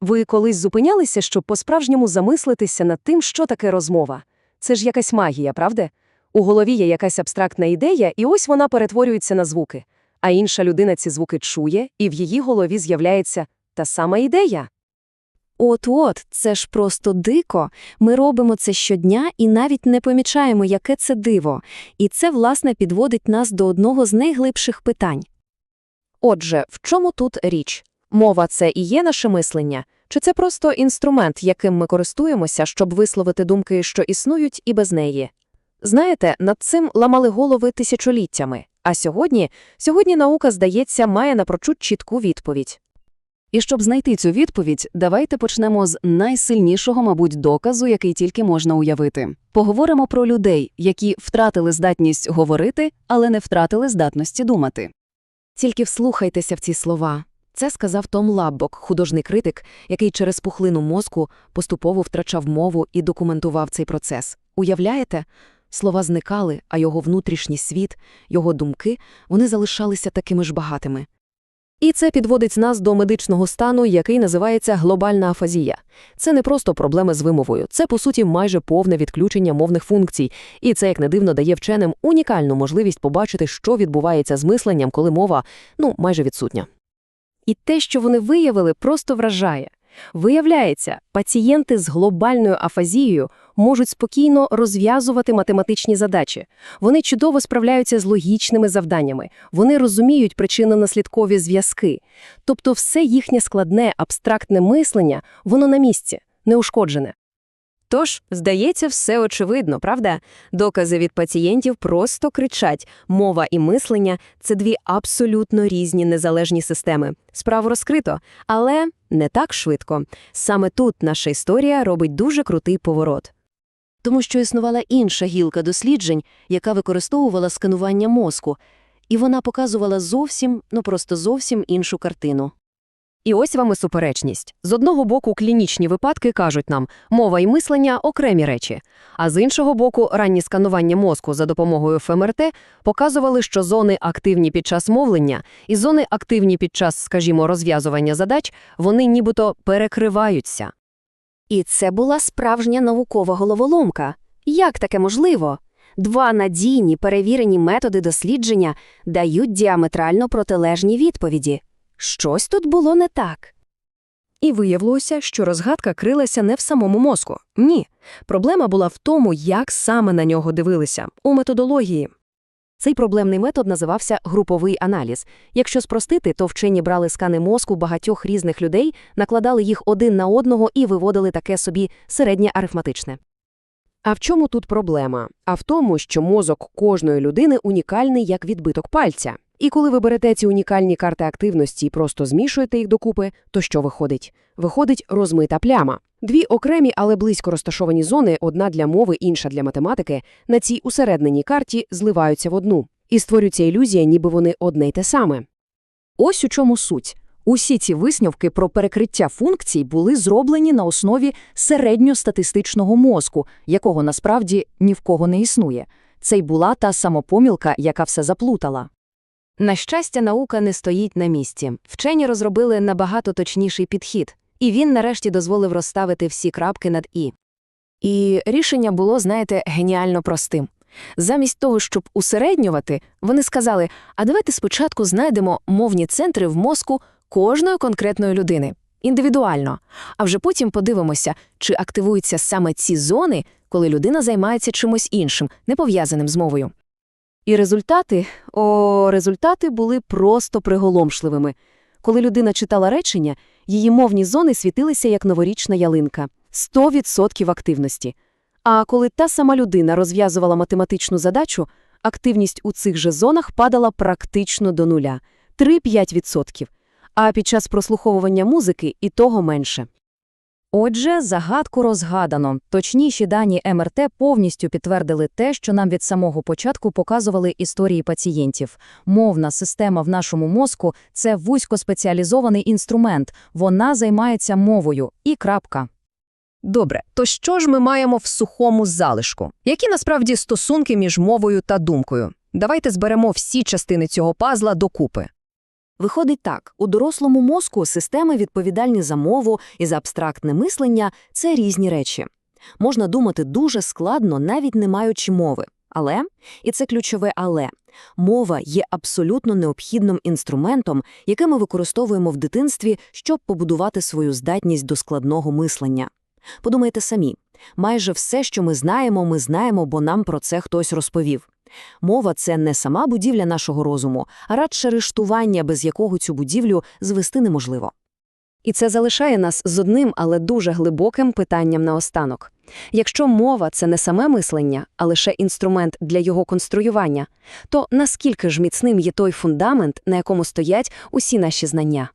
Ви колись зупинялися, щоб по-справжньому замислитися над тим, що таке розмова? Це ж якась магія, правда? У голові є якась абстрактна ідея, і ось вона перетворюється на звуки. А інша людина ці звуки чує, і в її голові з'являється та сама ідея. От-от, це ж просто дико. Ми робимо це щодня і навіть не помічаємо, яке це диво. І це, власне, підводить нас до одного з найглибших питань. Отже, в чому тут річ? Мова – це і є наше мислення? Чи це просто інструмент, яким ми користуємося, щоб висловити думки, що існують, і без неї? Знаєте, над цим ламали голови тисячоліттями. А сьогодні, сьогодні наука, здається, має напрочуд чітку відповідь. І щоб знайти цю відповідь, давайте почнемо з найсильнішого, мабуть, доказу, який тільки можна уявити. Поговоримо про людей, які втратили здатність говорити, але не втратили здатності думати. Тільки вслухайтеся в ці слова. Це сказав Том Лаббок, художній критик, який через пухлину мозку поступово втрачав мову і документував цей процес. Уявляєте? Слова зникали, а його внутрішній світ, його думки, вони залишалися такими ж багатими. І це підводить нас до медичного стану, який називається глобальна афазія. Це не просто проблеми з вимовою, це, по суті, майже повне відключення мовних функцій, і це, як не дивно, дає вченим унікальну можливість побачити, що відбувається з мисленням, коли мова, ну, майже відсутня. І те, що вони виявили, просто вражає. Виявляється, пацієнти з глобальною афазією можуть спокійно розв'язувати математичні задачі. Вони чудово справляються з логічними завданнями, вони розуміють причинно-наслідкові зв'язки. Тобто все їхнє складне, абстрактне мислення, воно на місці, неушкоджене. Тож, здається, все очевидно, правда? Докази від пацієнтів просто кричать. Мова і мислення – це дві абсолютно різні незалежні системи. Справу розкрито, але не так швидко. Саме тут наша історія робить дуже крутий поворот. Тому що існувала інша гілка досліджень, яка використовувала сканування мозку, і вона показувала зовсім, ну просто зовсім іншу картину. І ось вам і суперечність. З одного боку, клінічні випадки кажуть нам, мова і мислення – окремі речі. А з іншого боку, ранні сканування мозку за допомогою ФМРТ показували, що зони активні під час мовлення і зони активні під час, скажімо, розв'язування задач, вони нібито перекриваються. І це була справжня наукова головоломка. Як таке можливо? Два надійні перевірені методи дослідження дають діаметрально протилежні відповіді. Щось тут було не так. І виявилося, що розгадка крилася не в самому мозку. Ні. Проблема була в тому, як саме на нього дивилися, у методології. Цей проблемний метод називався груповий аналіз. Якщо спростити, то вчені брали скани мозку багатьох різних людей, накладали їх один на одного і виводили таке собі середнє арифматичне. А в чому тут проблема? А в тому, що мозок кожної людини унікальний як відбиток пальця. І коли ви берете ці унікальні карти активності і просто змішуєте їх докупи, то що виходить? Виходить розмита пляма. Дві окремі, але близько розташовані зони, одна для мови, інша для математики, на цій усередненій карті зливаються в одну. І створюється ілюзія, ніби вони одне й те саме. Ось у чому суть. Усі ці висновки про перекриття функцій були зроблені на основі середньостатистичного мозку, якого насправді ні в кого не існує. Це й була та самопомілка, яка все заплутала. На щастя, наука не стоїть на місці. Вчені розробили набагато точніший підхід, і він нарешті дозволив розставити всі крапки над «і». І рішення було, знаєте, геніально простим. Замість того, щоб усереднювати, вони сказали, а давайте спочатку знайдемо мовні центри в мозку кожної конкретної людини, індивідуально, а вже потім подивимося, чи активуються саме ці зони, коли людина займається чимось іншим, не пов'язаним з мовою. І результати, о, результати були просто приголомшливими. Коли людина читала речення, її мовні зони світилися як новорічна ялинка – 100% активності. А коли та сама людина розв'язувала математичну задачу, активність у цих же зонах падала практично до нуля – 3-5%. А під час прослуховування музики і того менше. Отже, загадку розгадано. Точніші дані МРТ повністю підтвердили те, що нам від самого початку показували історії пацієнтів. Мовна система в нашому мозку – це вузькоспеціалізований інструмент. Вона займається мовою. І крапка. Добре, то що ж ми маємо в сухому залишку? Які насправді стосунки між мовою та думкою? Давайте зберемо всі частини цього пазла докупи. Виходить так, у дорослому мозку системи, відповідальні за мову і за абстрактне мислення – це різні речі. Можна думати дуже складно, навіть не маючи мови. Але, і це ключове але, мова є абсолютно необхідним інструментом, який ми використовуємо в дитинстві, щоб побудувати свою здатність до складного мислення. Подумайте самі, майже все, що ми знаємо, ми знаємо, бо нам про це хтось розповів. Мова – це не сама будівля нашого розуму, а радше рештування, без якого цю будівлю звести неможливо. І це залишає нас з одним, але дуже глибоким питанням наостанок. Якщо мова – це не саме мислення, а лише інструмент для його конструювання, то наскільки ж міцним є той фундамент, на якому стоять усі наші знання?